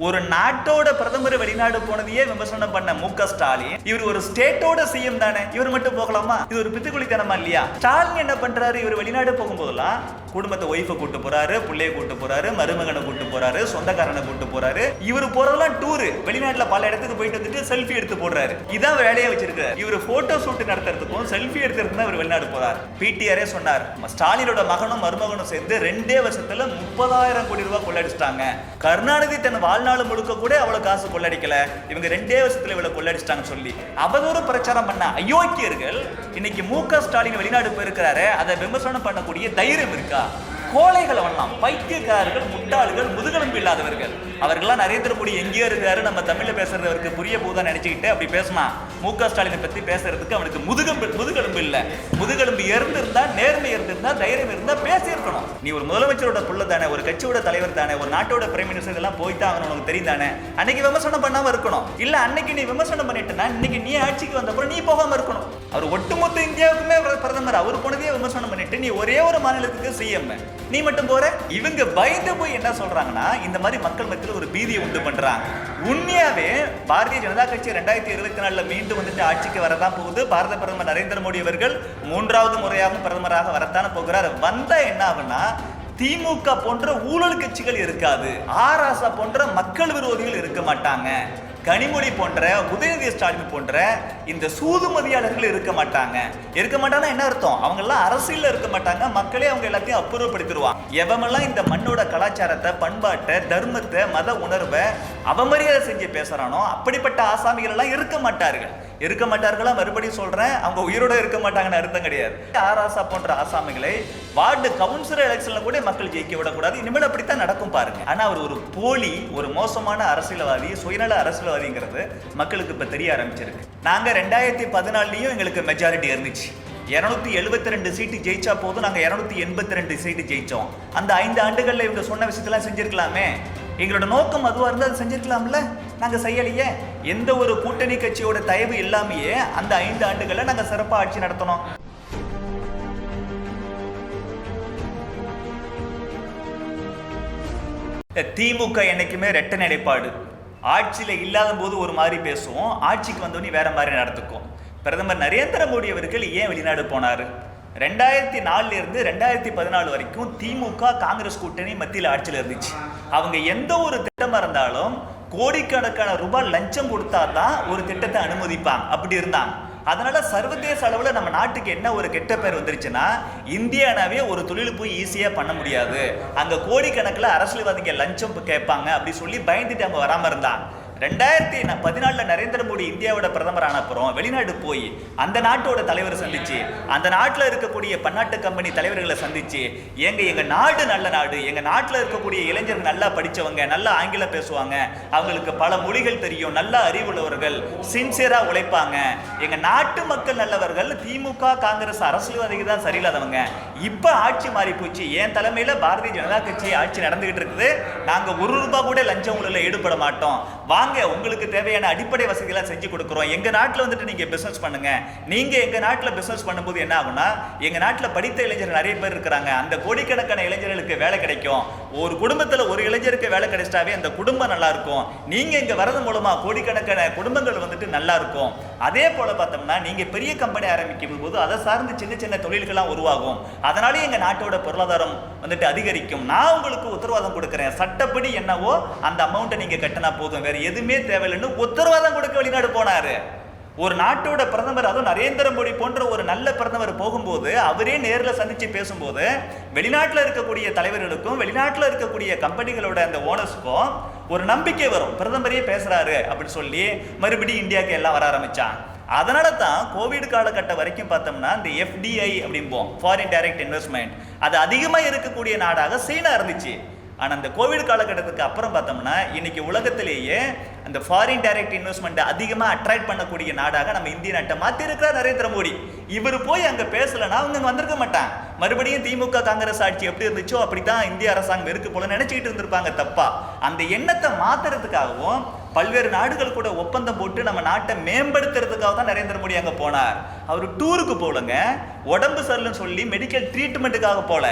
ஒரு நாட்டோட பிரதமர் வெளிநாடு போனதையே விமர்சனம் பண்ண மு க ஸ்டாலின். இவர் ஒரு ஸ்டேட்டோட சிஎம் தானே. இவர் மட்டும் போகலாமா? இது ஒரு பித்துக்குளித்தனமா இல்லையா? ஸ்டாலின் என்ன பண்றாரு? இவர் வெளிநாடு போகும்போதெல்லாம் குடும்பத்தை ஒய்ஃபை கூட்டு போறாரு பிள்ளைய கூட்டு போறாரு மருமகனை கூட்டு போறாரு சொந்தக்காரனை கூட்டு போறாரு. இவர் போறதெல்லாம் டூர் வெளிநாட்டுல பல இடத்துக்கு போயிட்டு வந்துட்டு செல்ஃபி எடுத்து போடுறாரு. இதான் வேலையை வச்சிருக்காரு இவர் போட்டோ ஷூட் நடத்துறதுக்கும் செல்ஃபி எடுக்கிறதுக்கு தான் இவர் வெளிநாடு போறாரு. பிடிஆரே சொன்னார் ஸ்டாலினோட மகனும் மருமகனும் சேர்ந்து ரெண்டே வருஷத்துல முப்பதாயிரம் கோடி ரூபாய் கொள்ளடிச்சிட்டாங்க. கருணாநிதி தன் வாழ்நாள் முழுக்க கூட அவ்வளவு காசு கொள்ளடிக்கல. இவங்க ரெண்டே வருஷத்துல இவ்வளவு கொள்ளடிச்சிட்டாங்கன்னு சொல்லி. அவதூறு பிரச்சாரம் பண்ண அயோக்கியர்கள் இன்னைக்கு மு க ஸ்டாலின் வெளிநாடு போயிருக்கிறாரு. அதை விமர்சனம் பண்ணக்கூடிய தைரியம் இருக்கா? 있다. கோழைகள் வரலாம் பைத்தியக்காரர்கள் முட்டாள்கள் முதுகெலும்பு இல்லாதவர்கள். அவர்கள்லாம் நரேந்திர மோடி எங்கேயோ இருக்காரு நம்ம தமிழ்ல பேசுறது அவருக்கு புரிய போதா நினைச்சுக்கிட்டு அப்படி பேசினா மு க. ஸ்டாலினை பத்தி பேசுறதுக்கு அவனுக்கு முதுகெலும்பு முதுகெலும்பு இல்ல. முதுகெலும்பு இருந்திருந்தா நேர்மை இருந்திருந்தா தைரியம் இருந்தா பேசியிருக்கணும். நீ ஒரு முதலமைச்சரோட புள்ள தானே ஒரு கட்சியோட தலைவர் தானே ஒரு நாட்டோட பிரைம் மினிஸ்டர் இதெல்லாம் போய்தான் ஆகணும் உனக்கு தெரியும் தானே? அன்னைக்கு விமர்சனம் பண்ணாம இருக்கணும். இல்ல அன்னைக்கு நீ விமர்சனம் பண்ணிட்டுனா இன்னைக்கு நீ ஆட்சிக்கு வந்தப்பறம் நீ போகாம இருக்கணும். அவர் ஒட்டுமொத்த இந்தியாவுக்குமே பிரதமர் அவர் போனதே விமர்சனம் பண்ணிட்டு நீ ஒரே ஒரு மாநிலத்துக்கு சிஎம் நீ மட்டும் போற? இவங்க பயந்து போய் என்ன சொல்றாங்கன்னா இந்த மாதிரி மக்கள் மத்தியில் ஒரு பீதியை உண்டு பண்றாங்க. உண்மையாவே பாரதிய ஜனதா கட்சி ரெண்டாயிரத்தி இருபத்தி நாலுல மீண்டும் வந்துட்டு ஆட்சிக்கு வரதான் போகுது. பாரத பிரதமர் நரேந்திர மோடி அவர்கள் மூன்றாவது முறையாகவும் பிரதமராக வரத்தானே போகிறார். வந்தா என்ன ஆகுன்னா திமுக போன்ற ஊழல் கட்சிகள் இருக்காது. ஆராசா போன்ற மக்கள் விரோதிகள் இருக்க மாட்டாங்க. கனிமொழி போன்ற உதயநிதி ஸ்டாலின் போன்ற இந்த சூதுமதியாளர்கள் இருக்க மாட்டாங்க. இருக்க மாட்டாங்கன்னா என்ன அர்த்தம்? அவங்க எல்லாம் இருக்க மாட்டாங்க. மக்களே அவங்க எல்லாத்தையும் அப்புறப்படுத்திடுவாங்க. எவமெல்லாம் இந்த மண்ணோட கலாச்சாரத்தை பண்பாட்டை தர்மத்தை மத உணர்வை அவமரியாதை செஞ்சு பேசுறானோ அப்படிப்பட்ட ஆசாமிகள் எல்லாம் இருக்க மாட்டார்கள். இருக்க மாட்டார்களா? மறுபடியும் சொல்றேன். அவங்க உயிரோட இருக்க மாட்டாங்கன்னு அர்த்தம் கிடையாது. ஆராசா போன்ற ஆசாமிகளை வார்டு கவுன்சிலர் எலெக்ஷன்ல கூட மக்கள் ஜெயிக்க விடக்கூடாது. இனிமேல் அப்படித்தான் நடக்கும் பாருங்க. ஆனா அவர் ஒரு போலி ஒரு மோசமான அரசியல்வாதி சுயநல அரசியல்வாதிங்கிறது மக்களுக்கு இப்ப தெரிய ஆரம்பிச்சிருக்கு. நாங்க ரெண்டாயிரத்தி பதினாலையும் எங்களுக்கு மெஜாரிட்டி இருந்துச்சு. இரநூத்தி எழுபத்தி ரெண்டு சீட்டு ஜெயிச்சா போதும். நாங்க இரநூத்தி எண்பத்தி ரெண்டு சீட்டு ஜெயிச்சோம். அந்த ஐந்து ஆண்டுகள்ல இவங்க சொன்ன விஷயத்தெல்லாம் செஞ்சிருக்கலாமே. எங்களோட நோக்கம் அதுவாக இருந்தால் அது செஞ்சிருக்கலாம்ல? நாங்க செய்யலையே. எந்த ஒரு கூட்டணி கட்சியோட தயவு இல்லாமையே அந்த ஐந்து ஆண்டுகளில் நாங்க சிறப்பாக ஆட்சி நடத்தணும். திமுக என்னைக்குமே ரெட்ட நிலைப்பாடு. ஆட்சியில் இல்லாத போது ஒரு மாதிரி பேசுவோம் ஆட்சிக்கு வந்தோடனே வேற மாதிரி நடத்துக்கும் பிரதமர் நரேந்திர மோடி அவர்கள் ஏன் வெளிநாடு போனார்? ரெண்டாயிரத்தி நாலுலேருந்து ரெண்டாயிரத்தி பதினாலு வரைக்கும் திமுக காங்கிரஸ் கூட்டணி மத்தியில் ஆட்சியில் இருந்துச்சு. அவங்க எந்த ஒரு திட்டமாக இருந்தாலும் கோடிக்கணக்கான ரூபாய் லஞ்சம் கொடுத்தா தான் ஒரு திட்டத்தை அனுமதிப்பாங்க. அப்படி இருந்தாங்க. அதனால சர்வதேச அளவில் நம்ம நாட்டுக்கு என்ன ஒரு கெட்ட பேர் வந்துருச்சுன்னா இந்தியானாவே ஒரு தொழில் போய் ஈஸியாக பண்ண முடியாது. அங்கே கோடிக்கணக்கில் அரசியல்வாதிங்க லஞ்சம் கேட்பாங்க அப்படி சொல்லி பயந்துட்டு அவங்க வராமல் இருந்தாங்க. ரெண்டாயிரத்தி பதினாலில் நரேந்திர மோடி இந்தியாவோட பிரதமர் ஆன அப்புறம் வெளிநாடு போய் அந்த நாட்டோட தலைவரை சந்திச்சு அந்த நாட்டில் இருக்கக்கூடிய பன்னாட்டு கம்பெனி தலைவர்களை சந்திச்சு எங்க எங்க நாடு நல்ல நாடு எங்க நாட்டில் இருக்கக்கூடிய இளைஞர்கள் நல்லா படித்தவங்க நல்லா ஆங்கிலம் பேசுவாங்க அவங்களுக்கு பல மொழிகள் தெரியும் நல்ல அறிவுள்ளவர்கள் சின்சியரா உழைப்பாங்க. எங்க நாட்டு மக்கள் நல்லவர்கள் திமுக காங்கிரஸ் அரசியல்வாதிகள் தான் சரியில்லாதவங்க. இப்போ ஆட்சி மாறி போச்சு. என் தலைமையில் பாரதிய ஜனதா கட்சி ஆட்சி நடந்துகிட்டு இருக்குது. நாங்கள் ஒரு ரூபாய் கூட லஞ்சம் உள்ள ஈடுபட மாட்டோம். வாங்க உங்களுக்கு தேவையான அடிப்படை வசதிகளை செஞ்சு கொடுக்குறோம். எங்க நாட்டுல வந்துட்டு நீங்க பிசினஸ் பண்ணுங்க. நீங்க எங்க நாட்டில் பிசினஸ் பண்ணும்போது என்ன ஆகும்னா எங்க நாட்டுல படித்த இளைஞர்கள் நிறைய பேர் இருக்கிறாங்க. அந்த கோடிக்கணக்கான இளைஞர்களுக்கு வேலை கிடைக்கும். ஒரு குடும்பத்துல ஒரு இளைஞருக்கு வேலை கிடைச்சிட்டாவே அந்த குடும்பம் நல்லா இருக்கும். நீங்க இங்க வரது மூலமா கோடிக்கணக்கான குடும்பங்கள் வந்துட்டு நல்லா இருக்கும். அதே போல பார்த்தோம்னா நீங்க பெரிய கம்பெனி ஆரம்பிக்கும் போது அதை சார்ந்து சின்ன சின்ன தொழில்கள்லாம் உருவாகும். அதனாலே எங்க நாட்டோட பொருளாதாரம் வந்துட்டு அதிகரிக்கும். நான் உங்களுக்கு உத்தரவாதம் கொடுக்குறேன். சட்டப்படி என்னவோ அந்த அமௌண்ட்டை நீங்க கட்டினா போதும். வேற எதுவுமே தேவையில்லைன்னு உத்தரவாதம் கொடுக்க வெளிநாடு போனாரு. ஒரு நாட்டோட பிரதமர் அதுவும் நரேந்திர மோடி போன்ற ஒரு நல்ல பிரதமர் போகும்போது அவரே நேரில் சந்தித்து பேசும்போது வெளிநாட்டில் இருக்கக்கூடிய தலைவர்களுக்கும் வெளிநாட்டில் இருக்கக்கூடிய கம்பெனிகளோட அந்த ஓனர்ஸுக்கும் ஒரு நம்பிக்கை வரும். பிரதமரே பேசுகிறாரு அப்படின்னு சொல்லி மறுபடியும் இந்தியாவுக்கு எல்லாம் வர ஆரம்பிச்சான் அதனால தான் கோவிட் காலகட்டம் வரைக்கும் பார்த்தோம்னா இந்த எஃப்டிஐ அப்படிம்போம் ஃபாரின் டைரக்ட் இன்வெஸ்ட்மெண்ட் அது அதிகமாக இருக்கக்கூடிய நாடாக சீனா இருந்துச்சு. ஆனால் அந்த கோவிட் காலகட்டத்துக்கு அப்புறம் பார்த்தோம்னா இன்னைக்கு உலகத்திலேயே அந்த ஃபாரின் டைரக்ட் இன்வெஸ்ட்மெண்ட்டை அதிகமாக அட்ராக்ட் பண்ணக்கூடிய நாடாக நம்ம இந்திய நாட்டை மாற்றிருக்கிறார் நரேந்திர மோடி. இவர் போய் அங்கே பேசலைன்னா அவங்க வந்திருக்க மாட்டான் மறுபடியும் திமுக காங்கிரஸ் ஆட்சி எப்படி இருந்துச்சோ அப்படி தான் இந்திய அரசாங்கம் இருக்கு போல நினச்சிக்கிட்டு இருந்திருப்பாங்க தப்பா. அந்த எண்ணத்தை மாத்துறதுக்காகவும் பல்வேறு நாடுகள் கூட ஒப்பந்தம் போட்டு நம்ம நாட்டை மேம்படுத்துறதுக்காக தான் நரேந்திர மோடி அங்கே போனார். அவர் டூருக்கு போலங்க உடம்பு சரியில்லைன்னு சொல்லி மெடிக்கல் ட்ரீட்மெண்ட்டுக்காக போல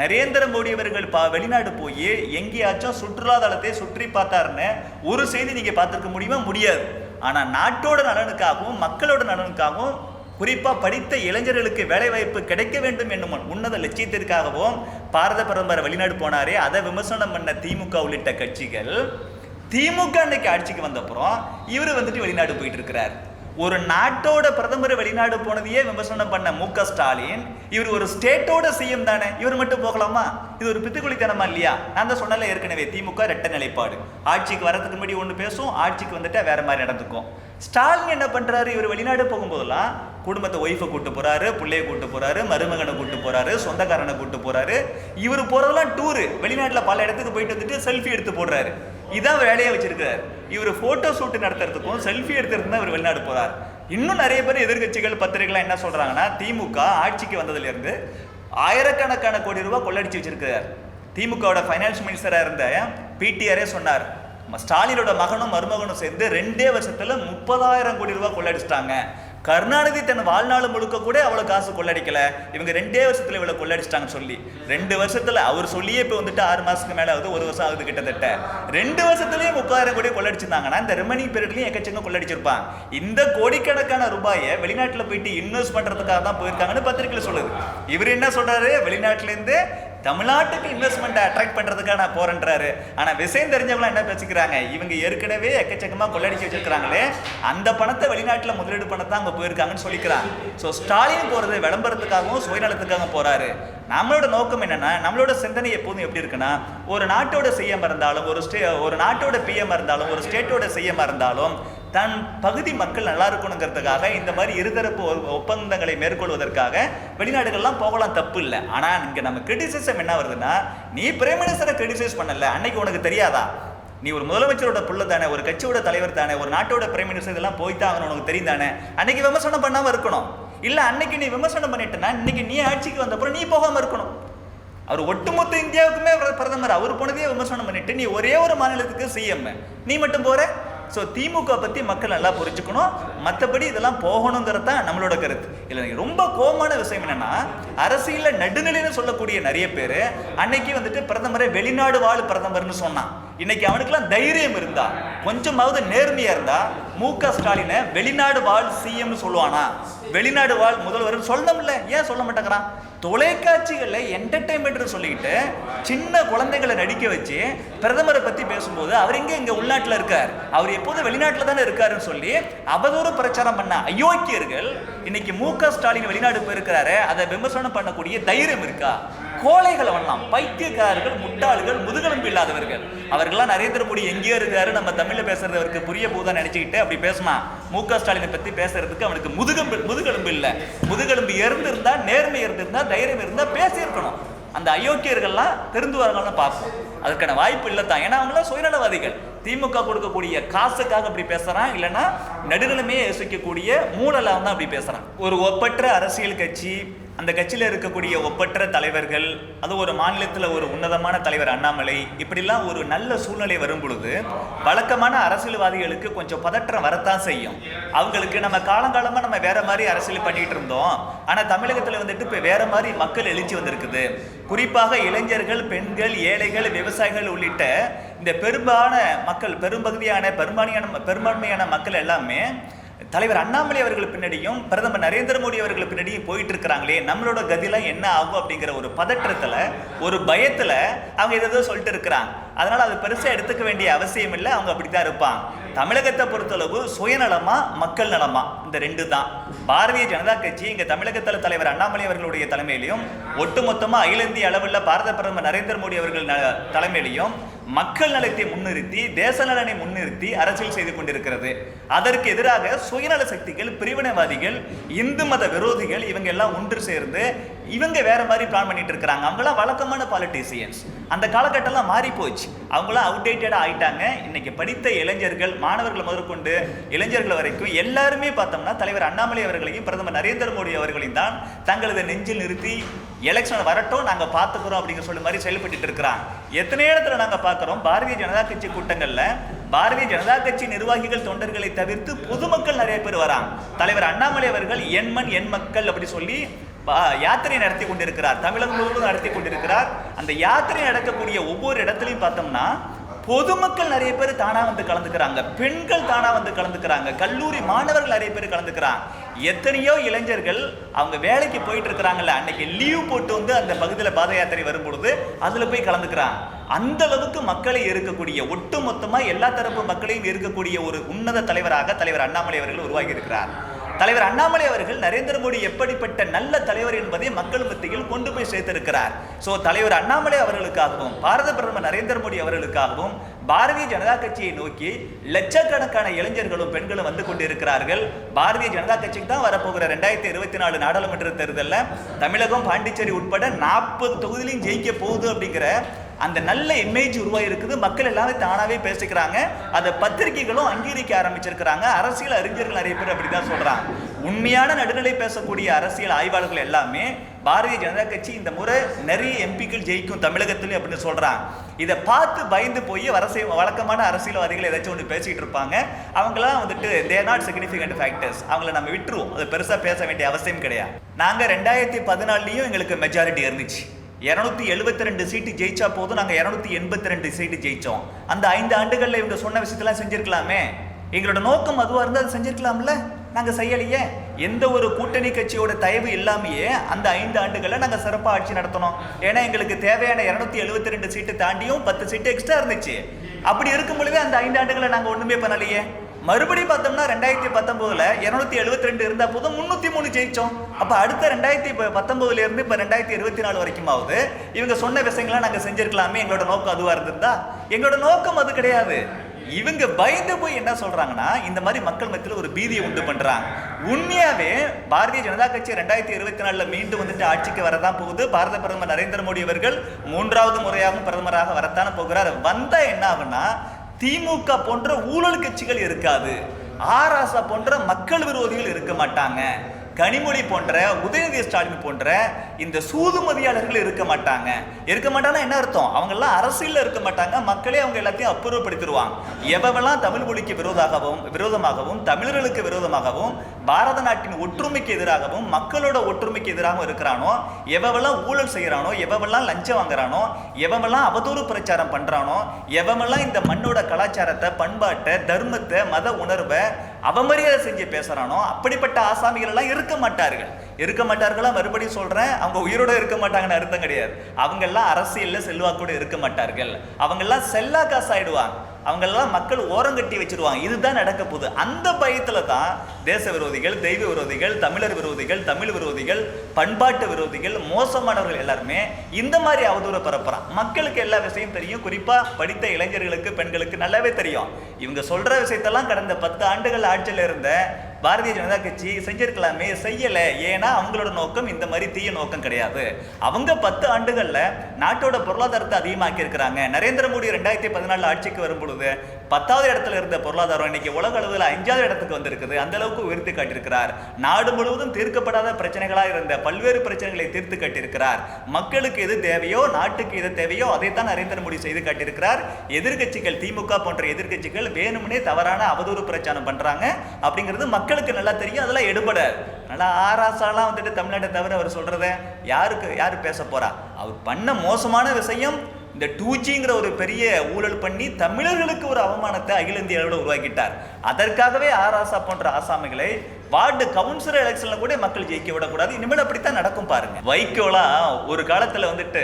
நரேந்திர மோடி அவர்கள் பா வெளிநாடு போய் எங்கேயாச்சும் சுற்றுலா தலத்தை சுற்றி பார்த்தாருன்னு ஒரு செய்தி நீங்கள் பார்த்துருக்க முடியுமா? முடியாது. ஆனால் நாட்டோட நலனுக்காகவும் மக்களோட நலனுக்காகவும் குறிப்பாக படித்த இளைஞர்களுக்கு வேலைவாய்ப்பு கிடைக்க வேண்டும் என்னும் உன்னத லட்சியத்திற்காகவும் பாரத பிரதமர் வெளிநாடு போனாரே அதை விமர்சனம் பண்ண திமுக உள்ளிட்ட கட்சிகள் திமுக அன்னைக்கு ஆட்சிக்கு வந்தப்புறம் இவர் வந்துட்டு வெளிநாடு போயிட்டு இருக்கிறார். ஒரு நாட்டோட பிரதமர் வெளிநாடு போனதையே விமர்சனம் பண்ண மு ஸ்டாலின் இவர் ஒரு ஸ்டேட்டோட சிஎம் தானே இவர் மட்டும் போகலாமா? இது ஒரு பித்துக்குளித்தனமா இல்லையா? நான் தான் சொன்னல ஏற்கனவே திமுக ரெட்ட நிலைப்பாடு. ஆட்சிக்கு வரதுக்கு முன்னாடி ஒன்று பேசும் ஆட்சிக்கு வந்துட்டா வேற மாதிரி நடந்துக்கும். ஸ்டாலின் என்ன பண்றாரு? இவர் வெளிநாடு போகும்போதெல்லாம் குடும்பத்தை ஒய்ஃபை கூட்டு போறாரு பிள்ளைய கூட்டு போறாரு மருமகனை கூட்டு போறாரு சொந்தக்காரனை கூட்டு போறாரு. இவர் போறதெல்லாம் டூரு வெளிநாட்டில் பல இடத்துக்கு போயிட்டு வந்துட்டு செல்ஃபி எடுத்து போடுறாரு. இதான் வேலையை வச்சிருக்காரு இவர் ஃபோட்டோ ஷூட் நடத்துறதுக்கும் செல்ஃபி எடுத்துறதுக்கு தான் இவர் வெளிநாடு போறார். இன்னும் நிறைய பேர் எதிர்கட்சிகள் பத்திரிகைலாம் என்ன சொல்றாங்கன்னா திமுக ஆட்சிக்கு வந்ததுலேருந்து ஆயிரக்கணக்கான கோடி ரூபாய் கொள்ளடிச்சு வச்சிருக்கார் திமுகவோட ஃபைனான்ஸ் மினிஸ்டராக இருந்த பிடிஆரே சொன்னார் ஸ்டாலினோட மகனும் மருமகனும் சேர்ந்து ரெண்டே வருஷத்தில் முப்பதாயிரம் கோடி ரூபாய் கொள்ளடிச்சிட்டாங்க. கருணாநிதி தன் வாழ்நாள் முழுக்க கூட அவ்வளோ காசு கொள்ளடிக்கல. இவங்க ரெண்டே வருஷத்துல இவ்வளவு கொள்ளடிச்சிட்டாங்கன்னு சொல்லி. ரெண்டு வருஷத்துல அவர் சொல்லியே இப்போ வந்துட்டு ஆறு மாசத்துக்கு மேல ஆகுது ஒரு வருஷம் ஆகுது கிட்டத்தட்ட. ரெண்டு வருஷத்துலேயும் முப்பதாயிரம் கோடி கொள்ளடிச்சிருந்தாங்கன்னா இந்த ரிமைனிங் பீரியட்லயும் எக்கச்சக்கம் கொள்ளடிச்சிருப்பாங்க இந்த கோடிக்கணக்கான ரூபாயை வெளிநாட்டுல போயிட்டு இன்வெஸ்ட் பண்றதுக்காக தான் போயிருக்காங்கன்னு பத்திரிக்கையில சொல்லுது. இவர் என்ன சொல்றாரு? வெளிநாட்டுல இருந்து தமிழ்நாட்டுக்கு இன்வெஸ்ட்மெண்ட் அட்ராக்ட் பண்ணுறதுக்காக நான் போகிறேன்றாரு ஆனால் விஷயம் தெரிஞ்சவங்களாம் என்ன பேசிக்கிறாங்க? இவங்க ஏற்கனவே எக்கச்சக்கமாக கொள்ளடிச்சு வச்சுருக்கிறாங்களே அந்த பணத்தை வெளிநாட்டில் முதலீடு பணத்தை அங்கே போயிருக்காங்கன்னு சொல்லிக்கிறாங்க. ஸோ ஸ்டாலின் போகிறது விளம்பரத்துக்காகவும் சுயநலத்துக்காக போகிறாரு நம்மளோட நோக்கம் என்னன்னா நம்மளோட சிந்தனை எப்போதும் எப்படி இருக்குன்னா ஒரு நாட்டோட சிஎம் இருந்தாலும் ஒரு ஸ்டே ஒரு நாட்டோட பிஎம் இருந்தாலும் ஒரு ஸ்டேட்டோட சிஎம் இருந்தாலும் தன் பகுதி மக்கள் நல்லா இருக்கணுங்கிறதுக்காக இந்த மாதிரி இருதரப்பு ஒ- ஒப்பந்தங்களை மேற்கொள்வதற்காக வெளிநாடுகள்லாம் போகலாம் தப்பு இல்லை. ஆனால் இங்கே நம்ம கிரிட்டிசிசம் என்ன வருதுன்னா நீ பிரைம் மினிஸ்டரை கிரிட்டிசைஸ் பண்ணல அன்னைக்கு உனக்கு தெரியாதா? நீ ஒரு முதலமைச்சரோட புள்ள தானே ஒரு கட்சியோட தலைவர் தானே ஒரு நாட்டோட பிரைம் மினிஸ்டர் இதெல்லாம் போய்தான் ஆகணும் உனக்கு தெரியும் தானே? அன்னைக்கு விமர்சனம் பண்ணாமல் இருக்கணும். இல்லை அன்னைக்கு நீ விமர்சனம் பண்ணிட்டனா இன்னைக்கு நீ ஆட்சிக்கு வந்தப்புறம் நீ போகாம இருக்கணும். அவர் ஒட்டுமொத்த இந்தியாவுக்குமே பிரதமர் அவர் போனதையே விமர்சனம் பண்ணிட்டு நீ ஒரே ஒரு மாநிலத்துக்கு சிஎம் நீ மட்டும் போற. ஸோ திமுக பற்றி மக்கள் நல்லா புரிஞ்சுக்கணும். மற்றபடி இதெல்லாம் போகணுங்கிறது தான் நம்மளோட கருத்து. இல்லை ரொம்ப கோமான விஷயம் என்னன்னா அரசியலில் நடுநிலைன்னு சொல்லக்கூடிய நிறைய பேர் அன்னைக்கு வந்துட்டு பிரதமரை வெளிநாடு வாழ் பிரதமர்னு சொன்னான். இன்னைக்கு அவனுக்குலாம் தைரியம் இருந்தா கொஞ்சமாவது நேர்மையா இருந்தா மு க ஸ்டாலினை வெளிநாடு வாழ் சிஎம்னு சொல்லுவானா? வெளிநாடு வாழ் முதல்வர் சொல்லணும்ல. ஏன் சொல்ல மாட்டேங்கிறான்? தொலைக்காட்சிகளில் என்டர்டைன்மெண்ட்னு சொல்லிக்கிட்டு சின்ன குழந்தைகளை நடிக்க வச்சு பிரதமரை பற்றி பேசும்போது அவர் எங்கே இங்கே உள்நாட்டில் இருக்கார்? அவர் எப்போதும் வெளிநாட்டில் தானே இருக்காருன்னு சொல்லி அவதூறு பிரச்சாரம் பண்ண அயோக்கியர்கள் இன்னைக்கு மு க ஸ்டாலின் வெளிநாடு போயிருக்கிறாரு அதை விமர்சனம் பண்ணக்கூடிய தைரியம் இருக்கா? கோழைகள் வரலாம். பைத்தியக்காரர்கள் முட்டாள்கள் முதுகெலும்பு இல்லாதவர்கள். அவர்கள்லாம் நரேந்திர மோடி எங்கேயோ இருக்காரு நம்ம தமிழில் பேசுறது அவருக்கு புரிய போதா நினைச்சுக்கிட்டு அப்படி பேசினா மு க. ஸ்டாலினை பத்தி பேசுறதுக்கு அவனுக்கு முதுகெலும்பு முதுகெலும்பு இல்லை. முதுகெலும்பு இருந்திருந்தா நேர்மை இருந்திருந்தா தைரியம் இருந்தா பேசியிருக்கணும். அந்த அயோக்கியர்கள்லாம் திருந்துவார்கள்னு பார்ப்போம். அதுக்கான வாய்ப்பு இல்லை தான் ஏன்னா அவங்களாம் சுயநலவாதிகள். திமுக கொடுக்கக்கூடிய காசுக்காக அப்படி பேசுறான். இல்லைன்னா நடுநிலைமையே யோசிக்கக்கூடிய மூலலாம் தான் அப்படி பேசுறான். ஒரு ஒப்பற்ற அரசியல் கட்சி அந்த கட்சியில் இருக்கக்கூடிய ஒப்பற்ற தலைவர்கள் அது ஒரு மாநிலத்தில் ஒரு உன்னதமான தலைவர் அண்ணாமலை இப்படிலாம் ஒரு நல்ல சூழ்நிலை வரும் பொழுது வழக்கமான அரசியல்வாதிகளுக்கு கொஞ்சம் பதற்றம் வரத்தான் செய்யும். அவங்களுக்கு நம்ம காலங்காலமாக நம்ம வேற மாதிரி அரசியல் பண்ணிட்டு இருந்தோம். ஆனால் தமிழகத்தில் வந்துட்டு இப்போ வேற மாதிரி மக்கள் எழுச்சி வந்திருக்குது. குறிப்பாக இளைஞர்கள் பெண்கள் ஏழைகள் விவசாயிகள் உள்ளிட்ட இந்த பெரும்பாலான மக்கள் பெரும்பகுதியான பெரும்பான்மையான பெரும்பான்மையான மக்கள் எல்லாமே தலைவர் அண்ணாமலை அவர்கள் பின்னாடியும் பிரதமர் நரேந்திர மோடி அவர்கள் பின்னாடியும் போயிட்டு இருக்கிறாங்களே நம்மளோட கதிலாம் என்ன ஆகும் அப்படிங்கிற ஒரு பதற்றத்தில் ஒரு பயத்தில் அவங்க எதோ சொல்லிட்டு இருக்கிறாங்க அதனால் அது பெருசாக எடுத்துக்க வேண்டிய அவசியம் இல்லை அவங்க அப்படித்தான் இருப்பாங்க. தமிழகத்தை பொறுத்தளவு சுயநலமா மக்கள் நலமா? இந்த ரெண்டு தான். பாரதிய ஜனதா கட்சி இங்கே தமிழகத்தில் தலைவர் அண்ணாமலை அவர்களுடைய தலைமையிலையும் ஒட்டுமொத்தமாக அகில இந்திய அளவில் பாரத பிரதமர் நரேந்திர மோடி அவர்கள் தலைமையிலையும் மக்கள் நலத்தை முன்னிறுத்தி தேச நலனை முன்னிறுத்தி அரசியல் செய்து கொண்டிருக்கிறது. அதற்கு எதிராக சுயநல சக்திகள் பிரிவினைவாதிகள் இந்து மத விரோதிகள் இவங்க எல்லாம் ஒன்று சேர்ந்து இவங்க வேற மாதிரி பிளான் பண்ணிட்டு இருக்கிறாங்க. அவங்களாம் வழக்கமான பாலிட்டிசியன்ஸ் அந்த காலகட்டம்லாம் மாறி போச்சு. அவங்களாம் அவுடேட்டடாக ஆயிட்டாங்க. இன்னைக்கு படித்த இளைஞர்கள் மாணவர்கள் முதற்கொண்டு இளைஞர்கள் வரைக்கும் எல்லாருமே பார்த்தோம்னா தலைவர் அண்ணாமலை அவர்களையும் பிரதமர் நரேந்திர மோடி அவர்களையும் தான் தங்களது நெஞ்சில் நிறுத்தி எலெக்ஷன் வரட்டும் நாங்கள் பார்த்துக்கிறோம் அப்படிங்கிற சொல்ல மாதிரி செயல்பட்டு இருக்கிறான். எத்தனை இடத்துல நாங்கள் பார்க்குறோம்? பாரதிய ஜனதா கட்சி கூட்டங்களில் பாரதிய ஜனதா கட்சி நிர்வாகிகள் தொண்டர்களை தவிர்த்து பொதுமக்கள் நிறைய பேர் வராங்க. தலைவர் அண்ணாமலை அவர்கள் எண்மன் எண் மக்கள் அப்படி சொல்லி பா- யாத்திரை நடத்தி கொண்டிருக்கிறார். தமிழகம் முழுவதும் நடத்தி கொண்டிருக்கிறார். அந்த யாத்திரை நடக்கக்கூடிய ஒவ்வொரு இடத்துலையும் பார்த்தோம்னா பொதுமக்கள் நிறைய பேர் தானா வந்து கலந்துக்கிறாங்க. பெண்கள் தானா வந்து கலந்துக்கிறாங்க. கல்லூரி மாணவர்கள் நிறைய பேர் கலந்துக்கிறாங்க. எத்தனையோ இளைஞர்கள் அவங்க வேலைக்கு போயிட்டு இருக்கிறாங்கல்ல. அன்னைக்கு லீவ் போட்டு வந்து அந்த பகுதியில் பாத யாத்திரை வரும்பொழுது அதுல போய் கலந்துக்கிறாங்க. அந்த அளவுக்கு மக்களை இருக்கக்கூடிய ஒட்டு மொத்தமா எல்லா தரப்பு மக்களையும் இருக்கக்கூடிய ஒரு உன்னத தலைவராக தலைவர் அண்ணாமலை அவர்கள் உருவாகி இருக்கிறார். தலைவர் அண்ணாமலை அவர்கள் நரேந்திர மோடி எப்படிப்பட்ட நல்ல தலைவர் என்பதை மக்கள் மத்தியில் கொண்டு போய் சேர்த்திருக்கிறார். சோ தலைவர் அண்ணாமலை அவர்களுக்காகவும் பாரத பிரதமர் நரேந்திர மோடி அவர்களுக்காகவும் பாரதிய ஜனதா கட்சியை நோக்கி லட்சக்கணக்கான இளைஞர்களும் பெண்களும் வந்து கொண்டிருக்கிறார்கள். பாரதிய ஜனதா கட்சிக்கு தான் வரப்போகிற ரெண்டாயிரத்தி இருபத்தி நாலு நாடாளுமன்ற தேர்தலில் தமிழகம் பாண்டிச்சேரி உட்பட நாற்பது தொகுதியிலையும் ஜெயிக்க போகுது அப்படிங்கிற அந்த நல்ல இமேஜ் உருவாகி இருக்குது மக்கள் எல்லாமே தானாகவே பேசிக்கிறாங்க. அதை பத்திரிகைகளும் அங்கீகரிக்க ஆரம்பிச்சிருக்கிறாங்க. அரசியல் அறிஞர்கள் நிறைய பேர் அப்படிதான் சொல்றாங்க. உண்மையான நடுநிலை பேசக்கூடிய அரசியல் ஆய்வாளர்கள் எல்லாமே பாரதிய ஜனதா கட்சி இந்த முறை நிறைய எம்பிக்கள் ஜெயிக்கும் தமிழகத்திலும் அப்படின்னு சொல்றாங்க. இதை பார்த்து பயந்து போய் அரசியல் வழக்கமான அரசியல்வாதிகள் ஏதாச்சும் ஒன்று பேசிட்டு இருப்பாங்க. அவங்களாம் வந்துட்டு தே நாட் சிக்னிஃபிகண்ட் ஃபேக்டர்ஸ் அவங்கள நம்ம விட்டுருவோம். அது பெருசாக பேச வேண்டிய அவசியம் கிடையாது. நாங்கள் ரெண்டாயிரத்தி பதினாலையும் எங்களுக்கு மெஜாரிட்டி இருந்துச்சு. இரநூத்தி எழுபத்தி ரெண்டு சீட்டு ஜெயிச்சா போதும். நாங்கள் இரநூத்தி எண்பத்தி ரெண்டு சீட்டு ஜெயித்தோம் அந்த ஐந்து ஆண்டுகளில் இவங்க சொன்ன விஷயத்தெல்லாம் செஞ்சிருக்கலாமே. எங்களோட நோக்கம் அதுவாக இருந்தால் அது செஞ்சிருக்கலாம்ல? நாங்கள் செய்யலையே. எந்த ஒரு கூட்டணி கட்சியோட தயவு இல்லாமையே அந்த ஐந்து ஆண்டுகளில் நாங்கள் சிறப்பாக ஆட்சி நடத்தணும். ஏன்னா எங்களுக்கு தேவையான இரநூத்தி எழுபத்தி ரெண்டு சீட்டு தாண்டியும் பத்து சீட்டு எக்ஸ்ட்ரா இருந்துச்சு. அப்படி இருக்கும் பொழுது அந்த ஐந்து ஆண்டுகளை நாங்கள் ஒன்றுமே பண்ணலையே. மறுபடியும் பார்த்தோம்னா ரெண்டாயிரத்தி பத்தொம்போதுல இரநூத்தி எழுபத்தி ரெண்டு இருந்த போதும் முன்னூத்தி மூணு ஜெயிச்சோம். அப்ப அடுத்த ரெண்டாயிரத்தி பத்தொன்பதுல இருந்து இப்ப ரெண்டாயிரத்தி இருபத்தி நாலு வரைக்கும் ஆகுது. இவங்க சொன்ன விஷயங்களை நாங்க செஞ்சிருக்கலாமே எங்களோட நோக்கம் அதுவா இருந்திருந்தா? எங்களோட நோக்கம் அது கிடையாது. இவங்க பயந்து போய் என்ன சொல்றாங்கன்னா இந்த மாதிரி மக்கள் மத்தியில் ஒரு பீதியை உண்டு பண்றாங்க. உண்மையாவே பாரதிய ஜனதா கட்சி ரெண்டாயிரத்தி இருபத்தி நாலுல மீண்டும் வந்துட்டு ஆட்சிக்கு வரதான் போகுது. பாரத பிரதமர் நரேந்திர மோடி அவர்கள் மூன்றாவது முறையாகவும் பிரதமராக வரத்தானே போகிறார். வந்தா என்ன ஆகுன்னா திமுக போன்ற ஊழல் கட்சிகள் இருக்காது. ஆராசா போன்ற மக்கள் விரோதிகள் இருக்க மாட்டாங்க. கனிமொழி போன்ற உதயநிதி ஸ்டாலின் போன்ற இந்த சூதுமதியாளர்கள் இருக்க மாட்டாங்க. இருக்க மாட்டாங்கன்னா என்ன அர்த்தம்? அவங்கெல்லாம் அரசியலில் இருக்க மாட்டாங்க. மக்களே அவங்க எல்லாத்தையும் அப்புறப்படுத்திடுவாங்க. எவெல்லாம் தமிழ் மொழிக்கு விரோதாகவும் விரோதமாகவும் தமிழர்களுக்கு விரோதமாகவும் பாரத நாட்டின் ஒற்றுமைக்கு எதிராகவும் மக்களோட ஒற்றுமைக்கு எதிராகவும் இருக்கிறானோ எவெல்லாம் ஊழல் செய்கிறானோ எவெல்லாம் லஞ்சம் வாங்குறானோ எவெல்லாம் அவதூறு பிரச்சாரம் பண்ணுறானோ எவமெல்லாம் இந்த மண்ணோட கலாச்சாரத்தை பண்பாட்டை தர்மத்தை மத உணர்வை அவமரியாதை செஞ்சு பேசுறானோ அப்படிப்பட்ட ஆசாமிகள் எல்லாம் இருக்க மாட்டார்கள். இருக்க மாட்டார்களா? மறுபடியும் சொல்றேன் அவங்க உயிரோட இருக்க மாட்டாங்கன்னு அர்த்தம் கிடையாது. அவங்க எல்லாம் அரசியல்ல இருக்க மாட்டார்கள். அவங்க எல்லாம் செல்லா காசு ஆயிடுவாங்க அவங்களெல்லாம் மக்கள் ஓரங்கட்டி வச்சிருவாங்க. இதுதான் நடக்க போகுது. அந்த பயத்தில் தான் தேச விரோதிகள் தெய்வ விரோதிகள் தமிழர் விரோதிகள் தமிழ் விரோதிகள் பண்பாட்டு விரோதிகள் மோசமானவர்கள் எல்லாருமே இந்த மாதிரி அவதூறு பரப்புறான். மக்களுக்கு எல்லா விஷயம் தெரியும். குறிப்பாக படித்த இளைஞர்களுக்கு பெண்களுக்கு நல்லாவே தெரியும். இவங்க சொல்ற விஷயத்தெல்லாம் கடந்த பத்து ஆண்டுகள் ஆட்சியில் இருந்த பாரதிய ஜனதா கட்சி செஞ்சிருக்கலாமே செய்யலை. ஏன்னா அவங்களோட நோக்கம் இந்த மாதிரி தீய நோக்கம் கிடையாது. அவங்க பத்து ஆண்டுகளில் நாட்டோட பொருளாதாரத்தை அதிகமாக்கி இருக்கிறாங்க நரேந்திர மோடி ரெண்டாயிரத்தி பதினாலு ஆட்சிக்கு வரும் பொழுது பத்தாவது இடத்துல இருந்த பொருளாதாரம் இன்னைக்கு உலக அளவில் அஞ்சாவது இடத்துக்கு வந்திருக்குது. அந்த அளவுக்கு உயர்த்தி காட்டியிருக்கிறார். நாடு முழுவதும் தீர்க்கப்படாத பிரச்சனைகளாக இருந்த பல்வேறு பிரச்சனைகளை தீர்த்து காட்டியிருக்கிறார். மக்களுக்கு எது தேவையோ நாட்டுக்கு எது தேவையோ அதைத்தான் நரேந்திர மோடி செய்து காட்டியிருக்கிறார். எதிர்க்கட்சிகள் திமுக போன்ற எதிர்க்கட்சிகள் வேணும்னே தவறான அவதூறு பிரச்சாரம் பண்றாங்க. அப்படிங்கிறது மக்களுக்கு நல்லா தெரியும். அதெல்லாம் எடுபட. நல்லா ஆராசாலாம் வந்துட்டு தமிழ்நாட்டை தவிர அவர் சொல்றத யாருக்கு யார் பேச போறா? அவர் பண்ண மோசமான விஷயம் இந்த டூ ஜிங்கிற ஒரு பெரிய ஊழல் பண்ணி தமிழர்களுக்கு ஒரு அவமானத்தை அகில இந்திய அளவில் உருவாக்கிட்டார். அதற்காகவே ஆராசா போன்ற ஆசாமிகளை வார்டு கவுன்சிலர் எலெக்ஷன்ல கூட மக்கள் ஜெயிக்க விடக்கூடாது. இனிமேல் அப்படித்தான் நடக்கும் பாருங்க. வைகோலா ஒரு காலத்துல வந்துட்டு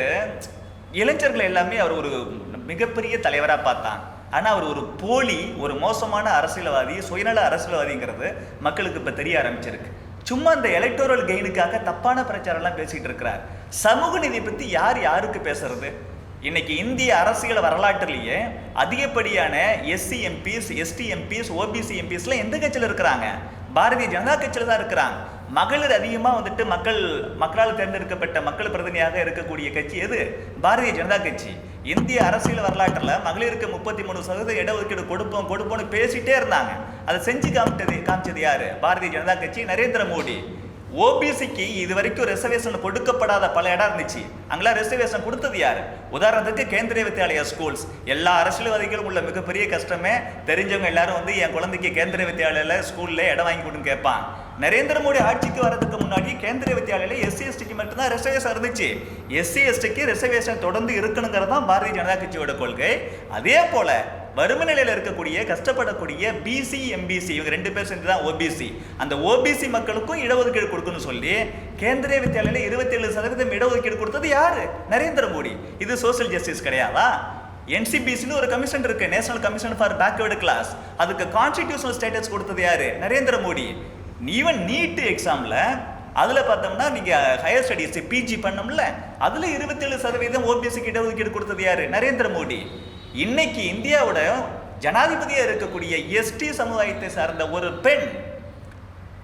இளைஞர்கள் எல்லாமே அவர் ஒரு மிகப்பெரிய தலைவரா பார்த்தான். ஆனால் அவர் ஒரு போலி ஒரு மோசமான அரசியல்வாதி சுயநல அரசியல்வாதிங்கிறது மக்களுக்கு இப்போ தெரிய ஆரம்பிச்சிருக்கு. சும்மா இந்த எலக்டோரல் கெயினுக்காக தப்பான பிரச்சாரம்லாம் பேசிகிட்டு இருக்கிறார். சமூக நீதி பற்றி யார் யாருக்கு பேசுறது? இன்னைக்கு இந்திய அரசியல் வரலாற்றிலேயே அதிகப்படியான SC MPs ST MPs OBC எம்பிஸ்லாம் எந்த கட்சியில் இருக்கிறாங்க? பாரதிய ஜனதா கட்சியில் தான் இருக்கிறாங்க. மகளிர் அதிகமாக வந்துட்டு மக்கள் மக்களால் தேர்ந்தெடுக்கப்பட்ட மக்கள் பிரதிநிதியாக இருக்கக்கூடிய கட்சி எது? பாரதிய ஜனதா கட்சி. இந்திய அரசியல் வரலாற்றில் மகளிருக்கு முப்பத்தி மூணு சதவீத இடஒதுக்கீடு கொடுப்போம் கொடுப்போம்னு பேசிட்டே இருந்தாங்க. அதை செஞ்சு காமிச்சது காமிச்சது யாரு? பாரதிய ஜனதா கட்சி நரேந்திர மோடி. ஓபிசிக்கு இது வரைக்கும் ரிசர்வேஷன் கொடுக்கப்படாத பல இடம் இருந்துச்சு. அங்கெல்லாம் ரிசர்வேஷன் கொடுத்தது யார்? உதாரணத்துக்கு கேந்திரிய வித்யாலயா ஸ்கூல்ஸ் எல்லா அரசியல்வாதிகளும் உள்ள மிகப்பெரிய கஷ்டமே தெரிஞ்சவங்க எல்லாரும் வந்து என் குழந்தைக்கு கேந்திரிய வித்யாலயில ஸ்கூல்ல இடம் வாங்கி கொடுன்னு கேட்பான். நரேந்திர மோடி ஆட்சிக்கு வரதுக்கு முன்னாடி கேந்திரிய வித்யாலயில எஸ்சி எஸ்டிக்கு மட்டும்தான் ரிசர்வேஷன் இருந்துச்சு. எஸ்சி எஸ்டிக்கு ரிசர்வேஷன் தொடர்ந்து இருக்கணுங்கிறது தான் பாரதிய ஜனதா கட்சியோட கொள்கை. அதே போல வறுமை நிலையில் இருக்கக்கூடிய கஷ்டப்படக்கூடிய பிசி எம்பிசி இவங்க ரெண்டு பேர் சேர்ந்து தான் ஓபிசி அந்த ஓபிசி மக்களுக்கும் இடஒதுக்கீடு கொடுக்கணும்னு சொல்லி கேந்திரிய வித்யாலயில இருபத்தேழு சதவீதம் இடஒதுக்கீடு கொடுத்தது யார்? நரேந்திர மோடி. இது சோஷியல் ஜஸ்டிஸ் கிடையாதா? என்சிபிசின்னு ஒரு கமிஷன் இருக்கு national commission for backward class அதுக்கு கான்ஸ்டிடியூஷனல் ஸ்டேட்டஸ் கொடுத்தது யாரு? நரேந்திர மோடி. ஈவன் நீட் எக்ஸாம்ல அதுல பார்த்தோம்னா நீங்க ஹையர் ஸ்டடீஸ் பிஜி பண்ணோம்ல அதுல இருபத்தேழு சதவீதம் ஓபிசிக்கு இடஒதுக்கீடு கொடுத்தது யாரு? நரேந்திர மோடி. இன்னைக்கு இந்தியாவோட ஜனாதிபதியாக இருக்கக்கூடிய எஸ்டி சமுதாயத்தை சார்ந்த ஒரு பெண்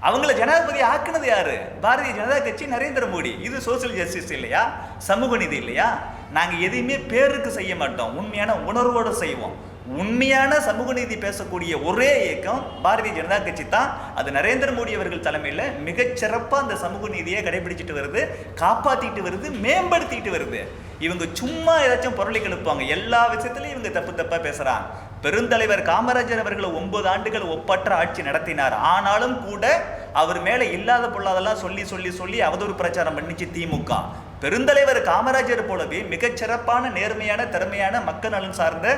அவங்கள ஜனாதிபதி ஆக்குனது யாரு? பாரதிய ஜனதா கட்சி நரேந்திர மோடி. இது சோசியல் ஜஸ்டிஸ் இல்லையா? சமூக நீதி இல்லையா? நாங்கள் எதையுமே பேருக்கு செய்ய மாட்டோம். உண்மையான உணர்வோடு செய்வோம். உண்மையான சமூக நீதி பேசக்கூடிய ஒரே இயக்கம் பாரதிய ஜனதா கட்சி தான். அது நரேந்திர மோடி அவர்கள் தலைமையில் மிகச்சிறப்பாக அந்த சமூக நீதியை கடைபிடிச்சிட்டு வருது காப்பாற்றிட்டு வருது மேம்படுத்திட்டு வருது. இவங்க சும்மா ஏதாச்சும் பொருளை கிளப்புவாங்க எல்லா விஷயத்திலையும் இவங்க தப்பு தப்பாக பேசுகிறாங்க பெருந்தலைவர் காமராஜர் அவர்களை ஒன்பது ஆண்டுகள் ஒப்பற்ற ஆட்சி நடத்தினார். ஆனாலும் கூட அவர் மேலே இல்லாத பொல்லாதெல்லாம் சொல்லி சொல்லி சொல்லி அவதூறு பிரச்சாரம் பண்ணிச்சு திமுக. பெருந்தலைவர் காமராஜர் போலவே மிகச்சிறப்பான நேர்மையான திறமையான மக்கள் நலன் சார்ந்த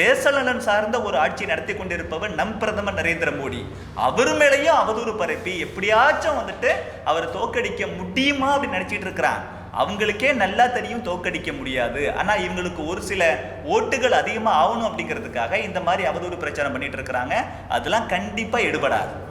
தேச நலன் சார்ந்த ஒரு ஆட்சி நடத்தி கொண்டிருப்பவர் நம் பிரதமர் நரேந்திர மோடி. அவர் மேலேயும் அவதூறு பரப்பி எப்படியாச்சும் வந்துட்டு அவரை தோக்கடிக்க முடியுமா அப்படின்னு நினச்சிட்டு இருக்கிறான். அவங்களுக்கே நல்லா தெரியும் தோக்கடிக்க முடியாது. ஆனால் இவங்களுக்கு ஒரு சில ஓட்டுகள் அதிகமாக ஆகணும் அப்படிங்கிறதுக்காக இந்த மாதிரி அவதூறு பிரச்சாரம் பண்ணிட்டு இருக்கிறாங்க. அதெல்லாம் கண்டிப்பாக எடுபடாது.